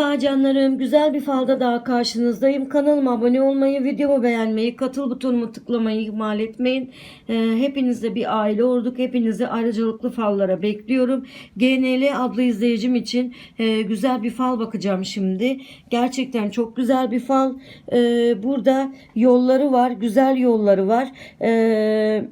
Merhaba. Güzel bir falda daha karşınızdayım. Kanalıma abone olmayı, videomu beğenmeyi, katıl butonumu tıklamayı ihmal etmeyin. Ee, hepinizle bir aile olduk. Hepinizi ayrıcalıklı fallara bekliyorum. GNL adlı izleyicim için e, güzel bir fal bakacağım şimdi. Gerçekten çok güzel bir fal. Ee, burada yolları var. Güzel yolları var. Eee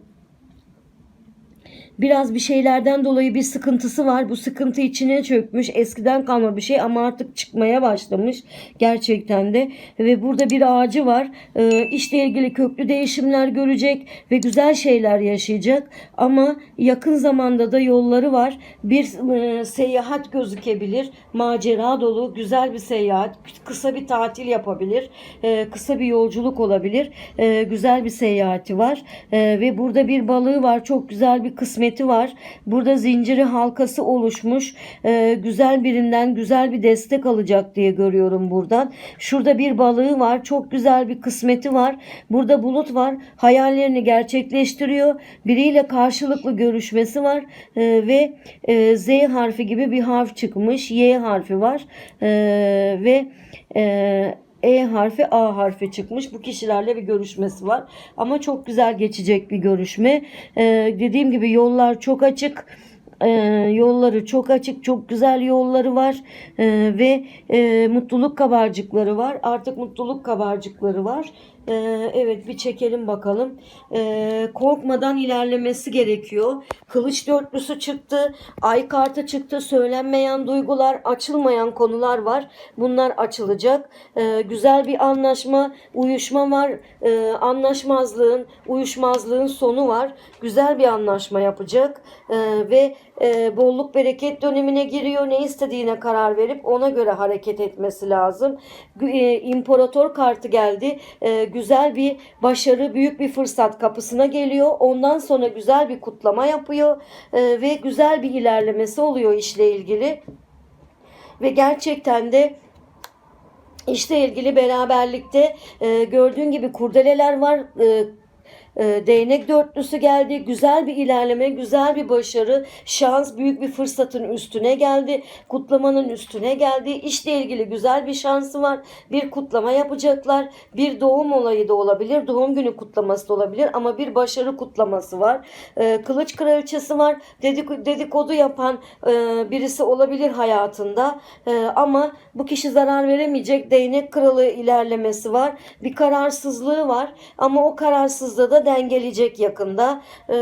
Biraz bir şeylerden dolayı bir sıkıntısı var. Bu sıkıntı içine çökmüş. Eskiden kalma bir şey ama artık çıkmaya başlamış. Gerçekten de. Ve burada bir ağacı var. Ee, işle ilgili köklü değişimler görecek ve güzel şeyler yaşayacak. Ama yakın zamanda da yolları var. Bir e, seyahat gözükebilir. Macera dolu güzel bir seyahat. Kısa bir tatil yapabilir. Ee, kısa bir yolculuk olabilir. Ee, güzel bir seyahati var. Ee, ve burada bir balığı var. Çok güzel bir kısmeti var. Burada zinciri halkası oluşmuş. Ee, güzel birinden güzel bir destek alacak diye görüyorum buradan. Şurada bir balığı var. Çok güzel bir kısmeti var. Burada bulut var. Hayallerini gerçekleştiriyor. Biriyle karşılıklı görüşmesi var. Ee, ve e, Z harfi gibi bir harf çıkmış. Y harfi var. Ee, ve e, e harfi A harfi çıkmış. Bu kişilerle bir görüşmesi var. Ama çok güzel geçecek bir görüşme. Ee, dediğim gibi yollar çok açık. Ee, yolları çok açık. Çok güzel yolları var. Ee, ve e, mutluluk kabarcıkları var. Artık mutluluk kabarcıkları var. Ee, evet bir çekelim bakalım. Ee, korkmadan ilerlemesi gerekiyor. Kılıç dörtlüsü çıktı. Ay kartı çıktı. Söylenmeyen duygular, açılmayan konular var. Bunlar açılacak. Ee, güzel bir anlaşma, uyuşma var. Ee, anlaşmazlığın, uyuşmazlığın sonu var. Güzel bir anlaşma yapacak. Ee, ve e, bolluk bereket dönemine giriyor. Ne istediğine karar verip ona göre hareket etmesi lazım. E, İmparator kartı geldi. E, güzel bir başarı, büyük bir fırsat kapısına geliyor. Ondan sonra güzel bir kutlama yapıyor E, ve güzel bir ilerlemesi oluyor işle ilgili. Ve gerçekten de işle ilgili beraberlikte e, gördüğün gibi kurdeleler var. E, e, değnek dörtlüsü geldi. Güzel bir ilerleme, güzel bir başarı, şans, büyük bir fırsatın üstüne geldi. Kutlamanın üstüne geldi. İşle ilgili güzel bir şansı var. Bir kutlama yapacaklar. Bir doğum olayı da olabilir. Doğum günü kutlaması da olabilir ama bir başarı kutlaması var. E, kılıç kraliçesi var. Dedik, dedikodu yapan e, birisi olabilir hayatında. E, ama bu kişi zarar veremeyecek. Değnek kralı ilerlemesi var. Bir kararsızlığı var. Ama o kararsızlığı da dengeleyecek yakında. Ee,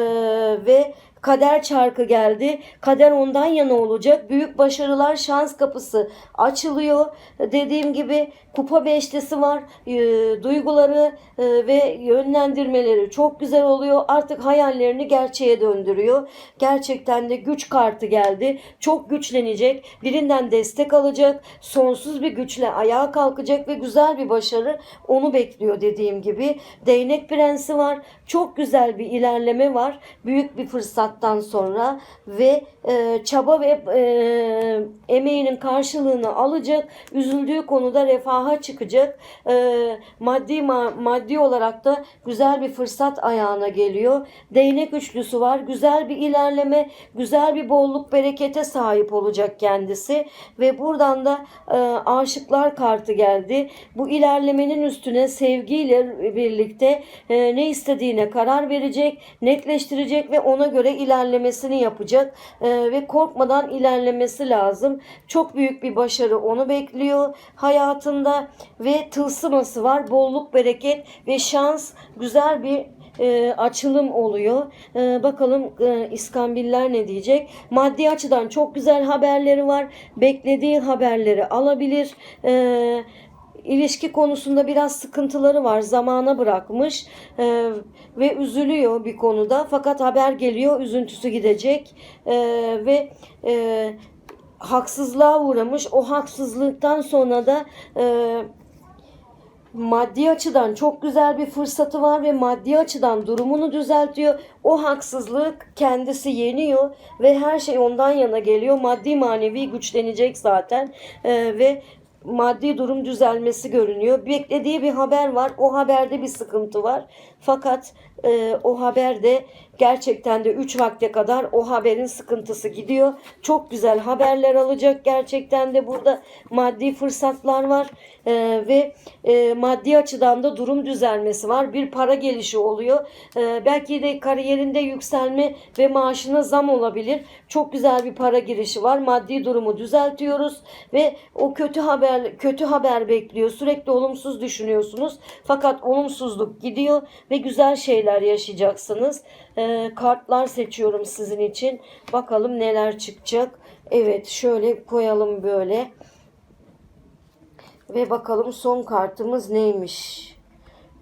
ve kader çarkı geldi. Kader ondan yana olacak. Büyük başarılar şans kapısı açılıyor. Dediğim gibi kupa beşlisi var. Ee, duyguları e, ve yönlendirmeleri çok güzel oluyor. Artık hayallerini gerçeğe döndürüyor. Gerçekten de güç kartı geldi. Çok güçlenecek. Birinden destek alacak. Sonsuz bir güçle ayağa kalkacak ve güzel bir başarı onu bekliyor dediğim gibi. Değnek prensi var. Çok güzel bir ilerleme var. Büyük bir fırsattan sonra ve e, çaba ve e, emeğinin karşılığını alacak. Üzüldüğü konuda refaha çıkacak. E, maddi ma- maddi olarak da güzel bir fırsat ayağına geliyor. Değnek üçlüsü var. Güzel bir ilerleme, güzel bir bolluk berekete sahip olacak kendisi ve buradan da e, aşıklar kartı geldi. Bu ilerlemenin üstüne sevgiyle birlikte e, ne istediğine karar verecek, netleştirecek ve ona göre ilerlemesini yapacak E, ve korkmadan ilerlemesi lazım. Çok büyük bir başarı onu bekliyor hayatında ve tılsıması var. Bolluk, bereket ve şans güzel bir e, açılım oluyor. E, bakalım e, İskambiller ne diyecek? Maddi açıdan çok güzel haberleri var. Beklediği haberleri alabilir. E, ilişki konusunda biraz sıkıntıları var. Zamana bırakmış e, ve üzülüyor bir konuda. Fakat haber geliyor, üzüntüsü gidecek E, ve e, haksızlığa uğramış. O haksızlıktan sonra da e, maddi açıdan çok güzel bir fırsatı var ve maddi açıdan durumunu düzeltiyor. O haksızlık kendisi yeniyor ve her şey ondan yana geliyor. Maddi manevi güçlenecek zaten Ee, ve maddi durum düzelmesi görünüyor. Beklediği bir haber var. O haberde bir sıkıntı var. Fakat e, o haber de gerçekten de 3 vakte kadar o haberin sıkıntısı gidiyor. Çok güzel haberler alacak gerçekten de burada maddi fırsatlar var E, ve e, maddi açıdan da durum düzelmesi var. Bir para gelişi oluyor. E, belki de kariyerinde yükselme ve maaşına zam olabilir. Çok güzel bir para girişi var. Maddi durumu düzeltiyoruz ve o kötü haber kötü haber bekliyor. Sürekli olumsuz düşünüyorsunuz. Fakat olumsuzluk gidiyor ve güzel şeyler yaşayacaksınız. Ee, kartlar seçiyorum sizin için. Bakalım neler çıkacak. Evet şöyle koyalım böyle. Ve bakalım son kartımız neymiş.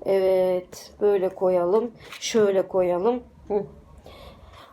Evet böyle koyalım. Şöyle koyalım. Hı.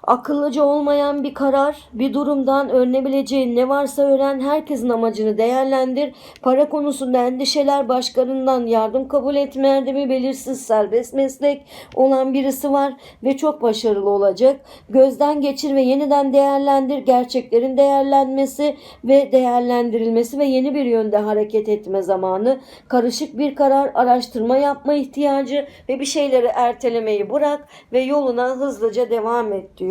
Akıllıca olmayan bir karar, bir durumdan önlenebileceğin ne varsa öğren, herkesin amacını değerlendir. Para konusunda endişeler, başkalarından yardım kabul etme erdemi, belirsiz serbest meslek olan birisi var ve çok başarılı olacak. Gözden geçir ve yeniden değerlendir. Gerçeklerin değerlenmesi ve değerlendirilmesi ve yeni bir yönde hareket etme zamanı. Karışık bir karar, araştırma yapma ihtiyacı ve bir şeyleri ertelemeyi bırak ve yoluna hızlıca devam et diyor.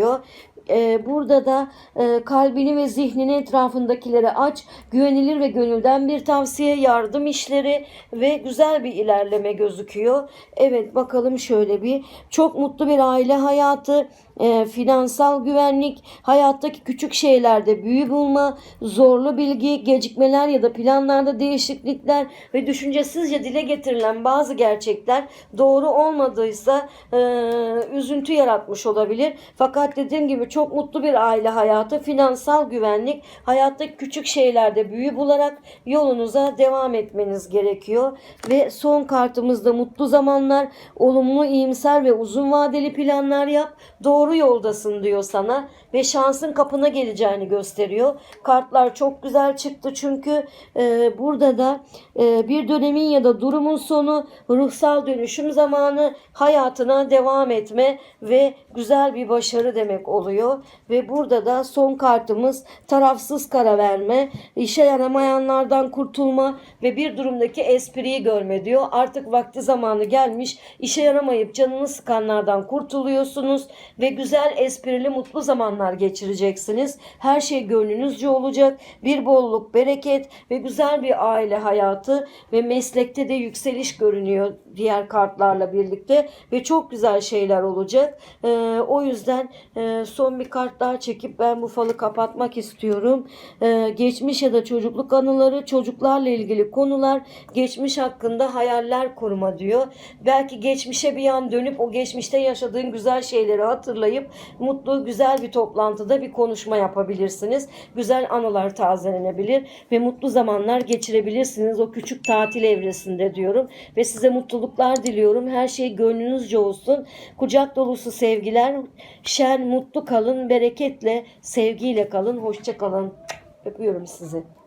Ee, burada da e, kalbini ve zihnini etrafındakilere aç, güvenilir ve gönülden bir tavsiye, yardım işleri ve güzel bir ilerleme gözüküyor. Evet bakalım şöyle bir. Çok mutlu bir aile hayatı, e, finansal güvenlik, hayattaki küçük şeylerde büyü bulma, zorlu bilgi, gecikmeler ya da planlarda değişiklikler ve düşüncesizce dile getirilen bazı gerçekler doğru olmadıysa e, üzüntü yaratmış olabilir. Fakat dediğim gibi çok mutlu bir aile hayatı, finansal güvenlik, hayattaki küçük şeylerde büyü bularak yolunuza devam etmeniz gerekiyor. Ve son kartımızda mutlu zamanlar, olumlu, iyimser ve uzun vadeli planlar yap. Doğru yoldasın diyor sana ve şansın kapına geleceğini gösteriyor. Kartlar çok güzel çıktı çünkü e, burada da e, bir dönemin ya da durumun sonu, ruhsal dönüşüm zamanı, hayatına devam etme ve güzel bir başarı demek oluyor. Ve burada da son kartımız tarafsız karar verme, işe yaramayanlardan kurtulma ve bir durumdaki espriyi görme diyor. Artık vakti zamanı gelmiş. İşe yaramayıp canını sıkanlardan kurtuluyorsunuz ve güzel esprili mutlu zamanlar geçireceksiniz. Her şey gönlünüzce olacak. Bir bolluk, bereket ve güzel bir aile hayatı ve meslekte de yükseliş görünüyor diğer kartlarla birlikte ve çok güzel şeyler olacak. Ee, o yüzden e, son bir kart daha çekip ben bu falı kapatmak istiyorum. Ee, geçmiş ya da çocukluk anıları, çocuklarla ilgili konular, geçmiş hakkında hayaller kurma diyor. Belki geçmişe bir an dönüp o geçmişte yaşadığın güzel şeyleri hatırlayıp mutlu, güzel bir toplantıda bir konuşma yapabilirsiniz. Güzel anılar tazelenebilir ve mutlu zamanlar geçirebilirsiniz o küçük tatil evresinde diyorum. Ve size mutluluklar diliyorum. Her şey gönlünüzce olsun. Kucak dolusu sevgiler. Şen, mutlu kalın, bereketle, sevgiyle kalın. Hoşça kalın. Öpüyorum sizi.